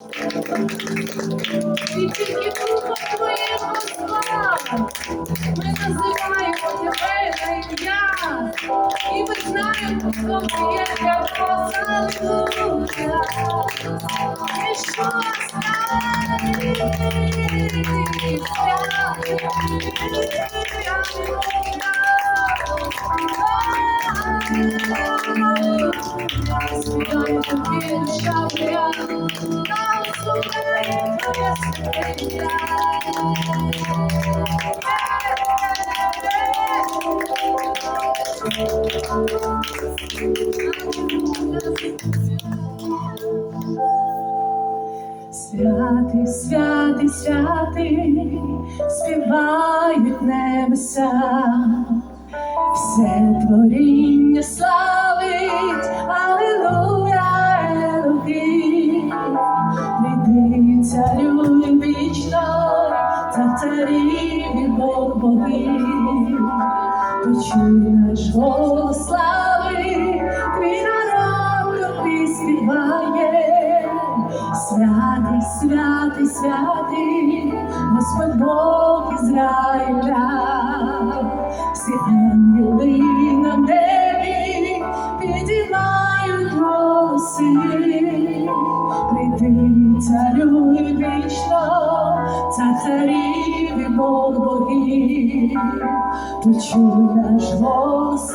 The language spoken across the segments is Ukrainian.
І тільки твоєго слава ми називаємо тебе на ім'я. І ми знаємо, хто ти є для нас. Аллилуйя. І що Святий, святий, святий, співають небеса, все творіння славить, Почуй наш голос слави, твій народ тобі співає. Святий, святий, святий, Господь Бог Ізраїля, ангели на небі підіймають голоси. Прийди, царюй вічно, цар царів і Бог богів. Почуй наш голос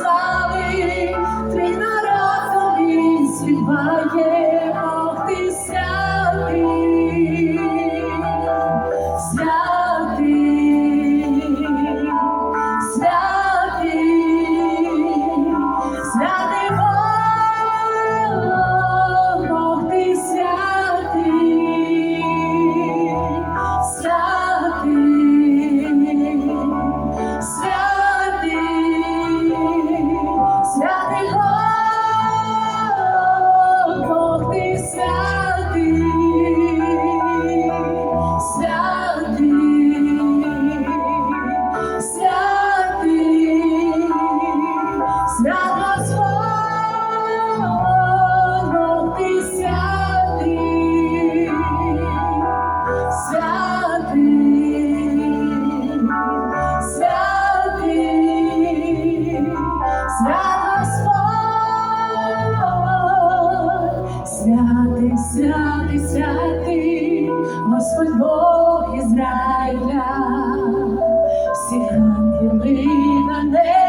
ангели на небі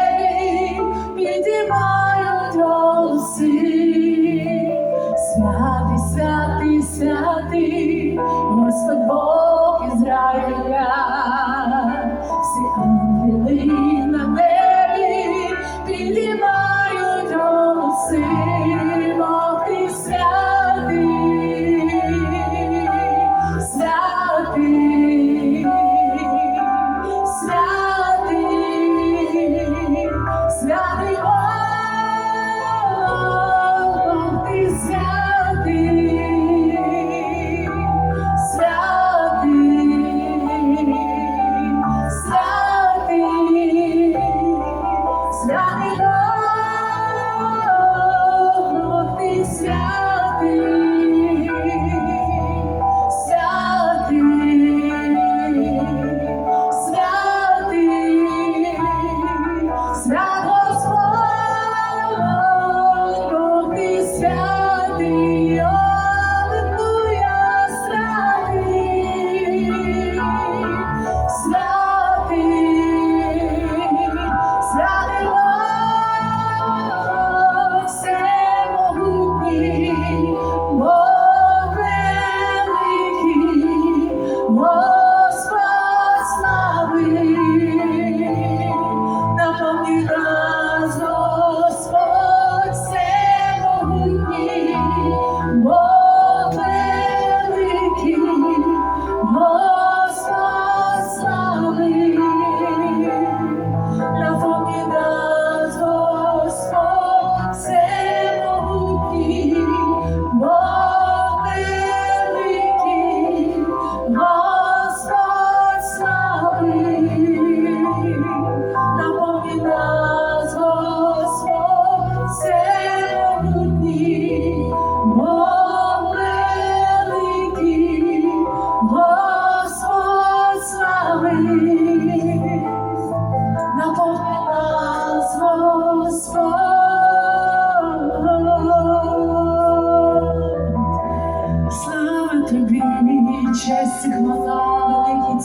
one.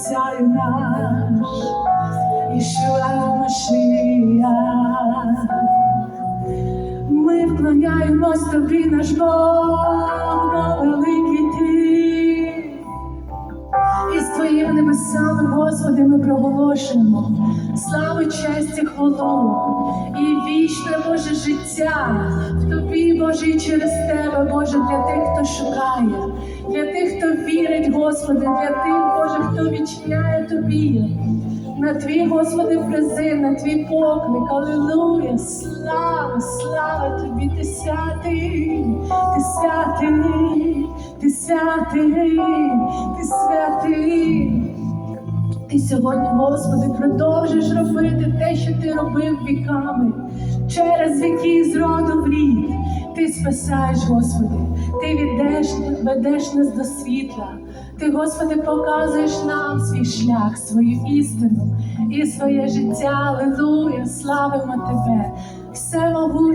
Царю наш, Ішуа Машия. Ми вклоняємось тобі, наш Бог, бо великий ти. І з твоїми небесами, Господи, ми проголошуємо славу, честь і хвалу і вічне Боже життя в тобі, Боже, і через тебе, Боже, для тих, хто шукає, для тих, хто вірить, Господи, для тих, Боже, хто відчиняє тобі. На твій, Господи, призив, на твій поклик, Аллилуйя, слава, слава тобі, ти святий, ти святий, ти святий, ти святий. Ти сьогодні, Господи, продовжиш робити те, що ти робив віками, через віки з роду спасаєш, Господи, ти відеш, ведеш нас до світла. Ти, Господи, показуєш нам свій шлях, свою істину і своє життя. Аллилуйя, славимо Тебе, всемогутній,